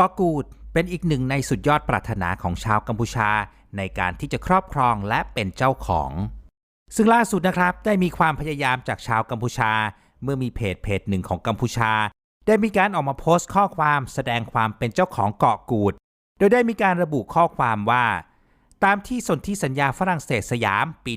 เกาะกูดเป็นอีกหนึ่งในสุดยอดปรารถนาของชาวกัมพูชา ในการที่จะครอบครองและเป็นเจ้าของ ซึ่งล่าสุดนะครับได้มีความพยายามจากชาวกัมพูชา เมื่อมีเพจเพจหนึ่งของกัมพูชา ได้มีการออกมาโพสต์ข้อความแสดงความเป็นเจ้าของเกาะกูด โดยได้มีการระบุข้อความว่า ตามที่สนธิสัญญาฝรั่งเศสสยามปี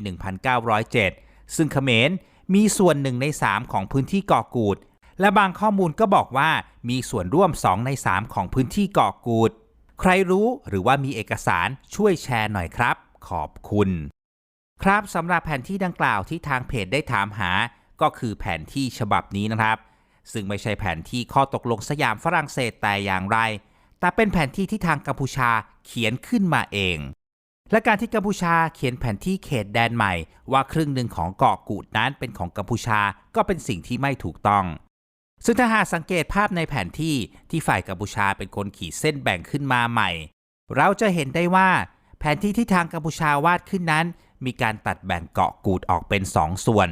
1907 ซึ่งเขมรมีส่วนหนึ่งใน 3 ของพื้นที่เกาะกูด และบางข้อมูลก็บอกว่ามีส่วนร่วม 2 ใน 3 ของพื้นที่เกาะกูด ใครรู้หรือว่ามีเอกสารช่วยแชร์หน่อยครับ ขอบคุณ ครับสำหรับแผนที่ดังกล่าวที่ทางเพจได้ถามหา ก็คือแผนที่ฉบับนี้นะครับ ซึ่งไม่ใช่แผนที่ข้อตกลงสยามฝรั่งเศสแต่อย่างไร แต่เป็นแผนที่ที่ทางกัมพูชาเขียนขึ้นมาเองและการที่กัมพูชาเขียนแผนที่เขตแดนใหม่ ว่าครึ่งหนึ่งของเกาะกูดนั้นเป็นของกัมพูชาก็เป็นสิ่งที่ไม่ถูกต้อง ซึ่งถ้าหากสังเกตภาพในแผนที่ที่ฝ่ายกัมพูชาเป็นคนขีดเส้นแบ่งขึ้นมาใหม่ เราจะเห็นได้ว่า แผนที่ที่ทางกัมพูชาวาดขึ้นนั้น มีการตัดแบ่งเกาะกูดออกเป็น2ส่วน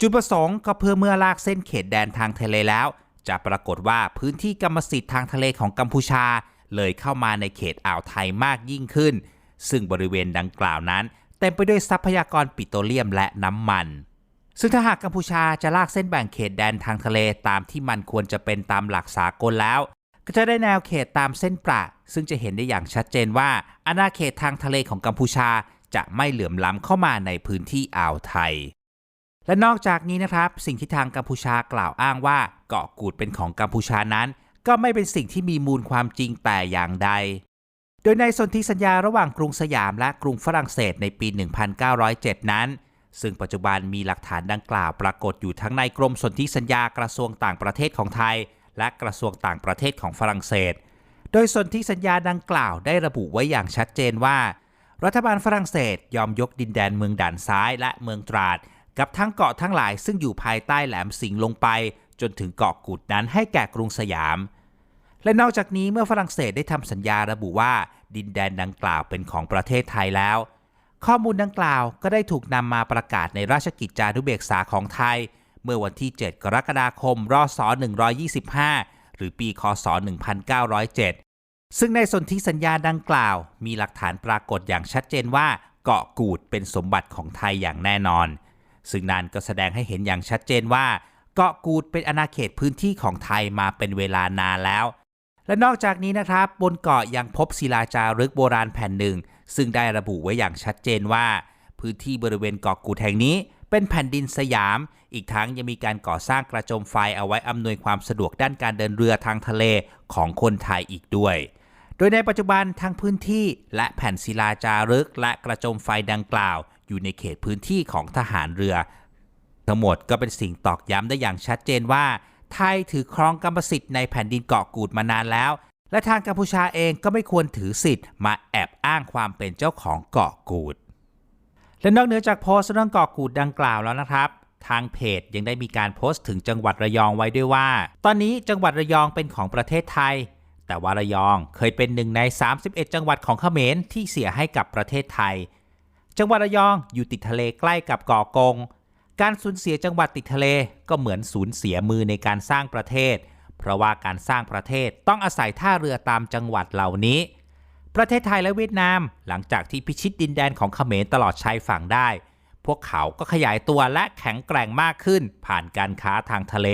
จุดประสงค์ก็เพื่อเมื่อลากเส้นเขตแดนทางทะเลแล้ว จะปรากฏว่าพื้นที่กรรมสิทธิ์ทางทะเลของกัมพูชา เลยเข้ามาในเขตอ่าวไทยมากยิ่งขึ้น ซึ่งบริเวณดังกล่าวนั้น เต็มไปด้วยทรัพยากรปิโตรเลียมและน้ำมัน ซึ่งถ้าหากกัมพูชาจะลากเส้นแบ่งเขตแดนทางทะเลตามที่มันควรจะเป็นตามหลักสากลแล้ว ก็จะได้แนวเขตตามเส้นประซึ่งจะเห็นได้อย่างชัดเจนว่าอาณาเขตทางทะเลของกัมพูชาจะไม่เหลื่อมล้ำเข้ามาในพื้นที่อ่าวไทย และนอกจากนี้นะครับ สิ่งที่ทางกัมพูชากล่าวอ้างว่าเกาะกูดเป็นของกัมพูชานั้น ก็ไม่เป็นสิ่งที่มีมูลความจริงแต่อย่างใด โดยในสนธิสัญญาระหว่างกรุงสยามและกรุงฝรั่งเศสในปี 1907 นั้น ซึ่งปัจจุบันมีหลักฐานดังกล่าวปรากฏอยู่ทั้งในกรมสนธิสัญญากระทรวงต่างประเทศของไทย และกระทรวงต่างประเทศของฝรั่งเศส โดยสนธิสัญญาดังกล่าวได้ระบุไว้อย่างชัดเจนว่า รัฐบาลฝรั่งเศสยอมยกดินแดนเมืองด่านซ้ายและเมืองตราด กับทั้งเกาะทั้งหลายซึ่งอยู่ภายใต้แหลมสิงห์ลงไป จนถึงเกาะกูดนั้นให้แก่กรุงสยาม และนอกจากนี้เมื่อฝรั่งเศสได้ทำสัญญาระบุว่า ดินแดนดังกล่าวเป็นของประเทศไทยแล้ว ข้อมูลดังกล่าวก็ได้ถูกนำมาประกาศในราชกิจจานุเบกษาของไทย เมื่อวันที่ 7 กรกฎาคมรศ125 หรือปีคศ 1907 ซึ่งในสนธิสัญญาดังกล่าว มีหลักฐานปรากฏอย่างชัดเจนว่าเกาะกูดเป็นสมบัติของไทยอย่างแน่นอน ซึ่งนั่นก็แสดงให้เห็นอย่างชัดเจนว่าเกาะกูดเป็นอาณาเขตพื้นที่ของไทยมาเป็นเวลานานแล้ว และนอกจากนี้นะครับ บนเกาะยังพบศิลาจารึกโบราณแผ่นหนึ่ง ซึ่งได้ระบุไว้อย่างชัดเจนว่า พื้นที่บริเวณเกาะกูดแห่งนี้ เป็นแผ่นดินสยาม อีกทั้งยังมีการก่อสร้างกระโจมไฟเอาไว้อำนวยความสะดวกด้านการเดินเรือทางทะเลของคนไทยอีกด้วย โดยในปัจจุบันทั้งพื้นที่และแผ่นศิลาจารึก และกระโจมไฟดังกล่าว อยู่ในเขตพื้นที่ของทหารเรือ ทั้งหมดก็เป็นสิ่งตอกย้ำได้อย่างชัดเจนว่าไทยถือครองกรรมสิทธิ์ในแผ่นดินเกาะกูดมานานแล้ว และทางกัมพูชาเองก็ไม่ควรถือสิทธิ์มาแอบอ้างความเป็นเจ้าของเกาะกูด และนอกเหนือจากโพสต์เรื่องเกาะกูดดังกล่าวแล้วนะครับทางเพจยังได้มีการโพสต์ถึงจังหวัดระยองไว้ด้วยว่า ตอนนี้จังหวัดระยองเป็นของประเทศไทย แต่ว่าระยองเคยเป็นหนึ่งใน 31 จังหวัดของเขมรที่เสียให้กับประเทศไทย จังหวัดระยองอยู่ติดทะเลใกล้กับเกาะกง การสูญเสียจังหวัดติดทะเลก็เหมือนสูญเสียมือในการสร้างประเทศ เพราะว่าการสร้างประเทศต้องอาศัยท่าเรือตามจังหวัดเหล่านี้ ประเทศไทยและเวียดนาม หลังจากที่พิชิตดินแดนของเขมรตลอดชายฝั่งได้ พวกเขาก็ขยายตัวและแข็งแกร่งมากขึ้น ผ่านการค้าทางทะเล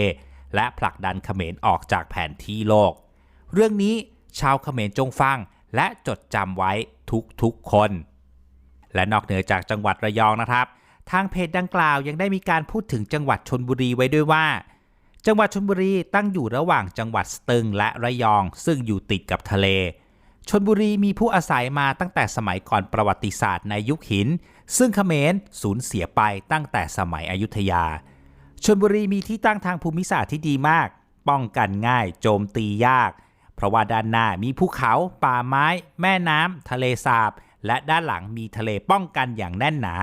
และผลักดันเขมรออกจากแผนที่โลก เรื่องนี้ชาวเขมรจงฟังและจดจำไว้ทุกๆคน และนอกเหนือจากจังหวัดระยองนะครับ ทางเพจดังกล่าวยังได้มีการพูดถึงจังหวัดชนบุรีไว้ด้วยว่า จังหวัดชนบุรีตั้งอยู่ระหว่างจังหวัดสตึงและระยอง ซึ่งอยู่ติดกับทะเลชนบุรีมีผู้อาศัยมาตั้งแต่สมัยก่อนประวัติศาสตร์ในยุคหิน ซึ่งเขมรสูญเสียไปตั้งแต่สมัยอยุธยาชนบุรีมีที่ตั้งทางภูมิศาสตร์ที่ดีมาก ป้องกันง่ายโจมตียาก เพราะว่าด้านหน้ามีภูเขา ป่าไม้ แม่น้ำทะเลสาบ และด้านหลังมีทะเลป้องกันอย่างแน่นหนา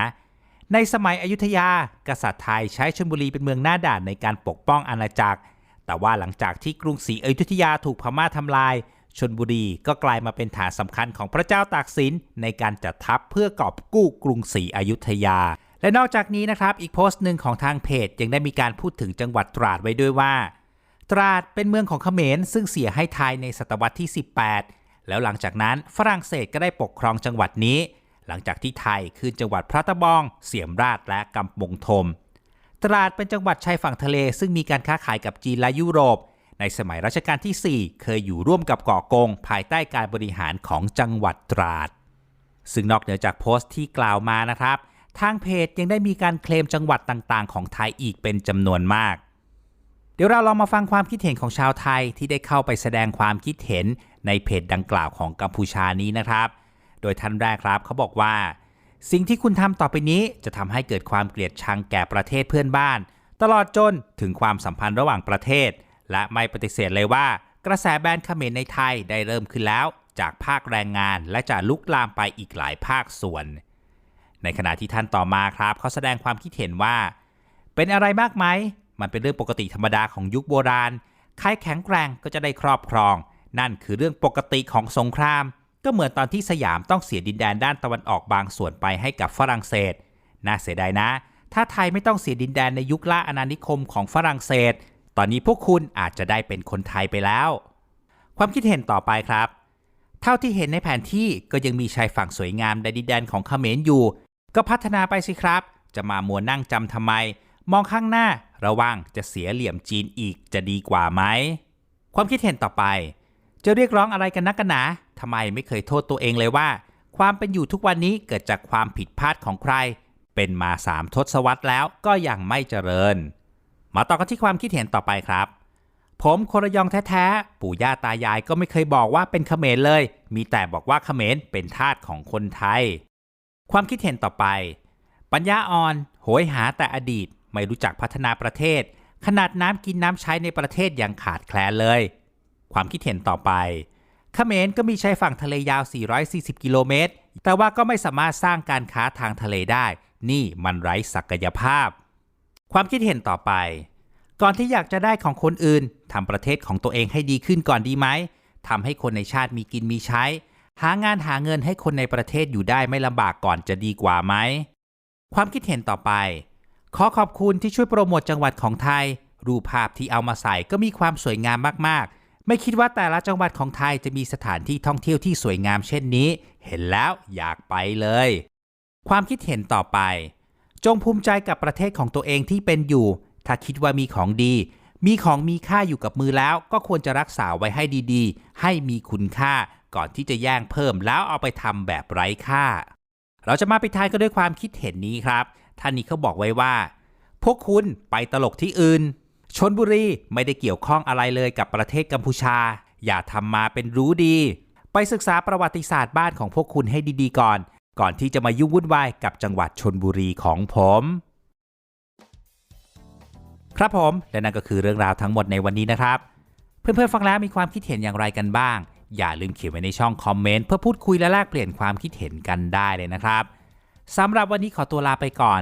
ในสมัยอยุธยา กษัตริย์ไทยใช้ชลบุรีเป็นเมืองหน้าด่านในการปกป้องอาณาจักร แต่ว่าหลังจากที่กรุงศรีอยุธยาถูกพม่าทำลายชนบุรีก็กลายมาเป็นฐานสำคัญของพระเจ้าตากสินในการจัดทัพเพื่อกอบกู้กรุงศรีอยุธยา และนอกจากนี้นะครับอีกโพสต์หนึ่งของทางเพจยังได้มีการพูดถึงจังหวัดตราดไว้ด้วยว่า ตราดเป็นเมืองของเขมรซึ่งเสียให้ไทยในศตวรรษที่ 18 แล้วหลังจากนั้นฝรั่งเศสก็ได้ปกครองจังหวัดนี้ หลังจากที่ไทยขึ้นจังหวัดพระตะบอง เสียมราชและกำปงธมตราดเป็นจังหวัดชายฝั่งทะเล ซึ่งมีการค้าขายกับจีนและยุโรป ในสมัยรัชกาลที่ 4 เคยอยู่ร่วมกับเกาะกง ภายใต้การบริหารของจังหวัดตราด ซึ่งนอกเหนือจากโพสต์ที่กล่าวมานะครับ ทางเพจยังได้มีการเคลมจังหวัดต่างๆ ของไทยอีกเป็นจำนวนมาก เดี๋ยวเราลองมาฟังความคิดเห็นของชาวไทยที่ได้เข้าไปแสดงความคิดเห็นในเพจดังกล่าวของกัมพูชานี้นะครับ โดยท่านแรกครับเขาบอกว่า สิ่งที่คุณทำต่อไปนี้จะทำให้เกิดความเกลียดชังแก่ประเทศเพื่อนบ้าน ตลอดจนถึงความสัมพันธ์ระหว่างประเทศ และไม่ปฏิเสธเลยว่า กระแสแบนเขมรในไทยได้เริ่มขึ้นแล้ว จากภาคแรงงานและจะลุกลามไปอีกหลายภาคส่วน ในขณะที่ท่านต่อมาครับเขาแสดงความคิดเห็นว่า เป็นอะไรมากไหมมันเป็นเรื่องปกติธรรมดาของยุคโบราณใครแข็งแกร่งก็จะได้ครอบครอง นั่นคือเรื่องปกติของสงคราม ก็เหมือนตอนที่สยามต้องเสียดินแดนด้านตะวันออกบางส่วนไปให้กับฝรั่งเศส น่าเสียดายนะ ถ้าไทยไม่ต้องเสียดินแดนในยุคล่าอาณานิคมของฝรั่งเศส ตอนนี้พวกคุณอาจจะได้เป็นคนไทยไปแล้ว ความคิดเห็นต่อไปครับ เท่าที่เห็นในแผนที่ก็ยังมีชายฝั่งสวยงามในดินแดนของเขมรอยู่ ก็พัฒนาไปสิครับ จะมามัวนั่งจำทำไม มองข้างหน้า ระวังจะเสียเหลี่ยมจีนอีกจะดีกว่าไหม ความคิดเห็นต่อไป จะเรียกร้องอะไรกันนักกันหนาทำไมไม่เคยโทษตัวเองเลยว่า ความเป็นอยู่ทุกวันนี้เกิดจากความผิดพลาดของใคร เป็นมาสามทศวรรษแล้วก็ยังไม่เจริญ มาต่อกันที่ความคิดเห็นต่อไปครับ ผมคนระยองแท้ๆ ปู่ย่าตายายก็ไม่เคยบอกว่าเป็นเขมรเลย มีแต่บอกว่าเขมรเป็นทาสของคนไทย ความคิดเห็นต่อไป ปัญญาอ่อนโหยหาแต่อดีตไม่รู้จักพัฒนาประเทศ ขนาดน้ำกินน้ำใช้ในประเทศยังขาดแคลนเลย ความคิดเห็นต่อไปเขมรก็มีชายฝั่งทะเลยาว 440 กิโลเมตร แต่ว่าก็ไม่สามารถสร้างการค้าทางทะเลได้ นี่มันไร้ศักยภาพ ความคิดเห็นต่อไป ก่อนที่อยากจะได้ของคนอื่นทำประเทศของตัวเองให้ดีขึ้นก่อนดีไหมทำให้คนในชาติมีกินมีใช้ หางานหาเงินให้คนในประเทศอยู่ได้ไม่ลำบากก่อนจะดีกว่าไหม ความคิดเห็นต่อไป ขอขอบคุณที่ช่วยโปรโมทจังหวัดของไทย รูปภาพที่เอามาใส่ก็มีความสวยงามมากๆ ไม่คิดว่าแต่ละจังหวัดของไทยจะมีสถานที่ท่องเที่ยวที่สวยงามเช่นนี้ เห็นแล้วอยากไปเลย ความคิดเห็นต่อไป จงภูมิใจกับประเทศของตัวเองที่เป็นอยู่ ถ้าคิดว่ามีของดี มีของมีค่าอยู่กับมือแล้ว ก็ควรจะรักษาไว้ให้ดีๆ ให้มีคุณค่าก่อนที่จะแย่งเพิ่มแล้วเอาไปทำแบบไร้ค่า เราจะมาไปทายกันด้วยความคิดเห็นนี้ครับ ท่านนี้เขาบอกไว้ว่า พวกคุณไปตลกที่อื่น ชนบุรีไม่ได้เกี่ยวข้องอะไรเลยกับประเทศกัมพูชา อย่าทำมาเป็นรู้ดี ไปศึกษาประวัติศาสตร์บ้านของพวกคุณให้ดีๆก่อน ก่อนที่จะมายุ่งวุ่นวายกับจังหวัดชนบุรีของผม ครับผมและนั่นก็คือเรื่องราวทั้งหมดในวันนี้นะครับ เพื่อนๆฟังแล้วมีความคิดเห็นอย่างไรกันบ้าง อย่าลืมเขียนไว้ในช่องคอมเมนต์เพื่อพูดคุยและแลกเปลี่ยนความคิดเห็นกันได้เลยนะครับสำหรับวันนี้ขอตัวลาไปก่อน